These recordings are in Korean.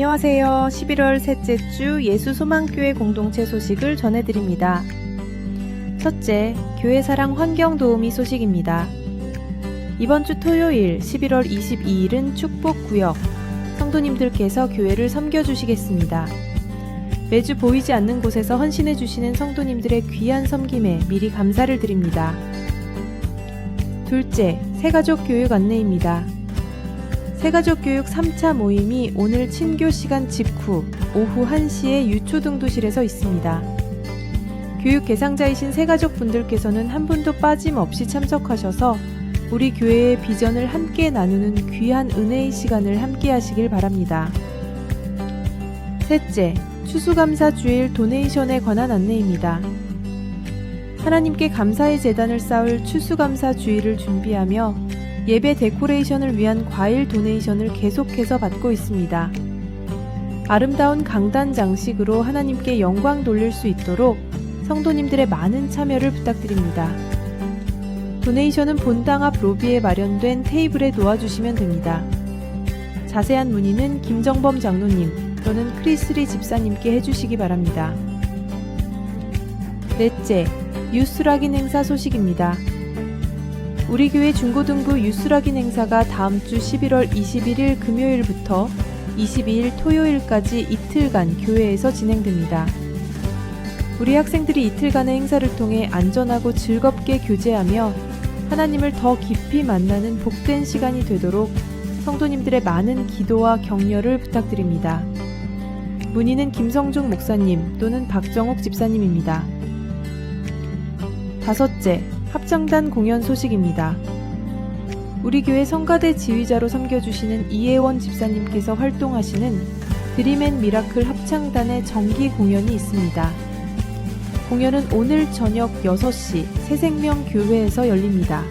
안녕하세요. 11월 셋째 주 예수 소망교회 공동체 소식을 전해드립니다. 첫째, 교회 사랑 환경 도우미 소식입니다. 이번 주 토요일 11월 22일은 축복 구역. 성도님들께서 교회를 섬겨주시겠습니다. 매주 보이지 않는 곳에서 헌신해주시는 성도님들의 귀한 섬김에 미리 감사를 드립니다. 둘째, 새가족 교육 안내입니다. 새가족 교육 3차 모임이 오늘 친교 시간 직후 오후 1시에 유초등도실에서 있습니다. 교육 대상자이신 새가족 분들께서는 한 분도 빠짐없이 참석하셔서 우리 교회의 비전을 함께 나누는 귀한 은혜의 시간을 함께 하시길 바랍니다. 셋째, 추수감사 주일 도네이션에 관한 안내입니다. 하나님께 감사의 재단을 쌓을 추수감사 주일을 준비하며 예배 데코레이션을 위한 과일 도네이션을 계속해서 받고 있습니다. 아름다운 강단 장식으로 하나님께 영광 돌릴 수 있도록 성도님들의 많은 참여를 부탁드립니다. 도네이션은 본당 앞 로비에 마련된 테이블에 놓아주시면 됩니다. 자세한 문의는 김정범 장로님 또는 크리스리 집사님께 해주시기 바랍니다. 넷째, 유스락인 행사 소식입니다. 우리 교회 중고등부 유스락인 행사가 다음 주 11월 21일 금요일부터 22일 토요일까지 이틀간 교회에서 진행됩니다. 우리 학생들이 이틀간의 행사를 통해 안전하고 즐겁게 교제하며 하나님을 더 깊이 만나는 복된 시간이 되도록 성도님들의 많은 기도와 격려를 부탁드립니다. 문의는 김성중 목사님 또는 박정옥 집사님입니다. 다섯째, 합정단 공연 소식입니다. 우리 교회 성가대 지휘자로 섬겨주시는 이혜원 집사님께서 활동하시는 드림앤 미라클 합창단의 정기 공연이 있습니다. 공연은 오늘 저녁 6시 새생명 교회에서 열립니다.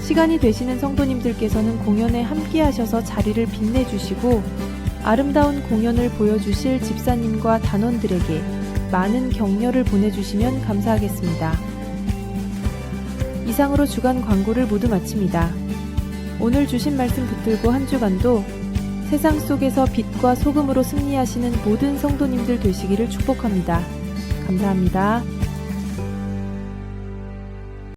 시간이 되시는 성도님들께서는 공연에 함께 하셔서 자리를 빛내주시고 아름다운 공연을 보여주실 집사님과 단원들에게 많은 격려를 보내주시면 감사하겠습니다. 이상으로 주간 광고를 모두 마칩니다. 오늘 주신 말씀 붙들고 한 주간도 세상 속에서 빛과 소금으로 승리하시는 모든 성도님들 되시기를 축복합니다. 감사합니다.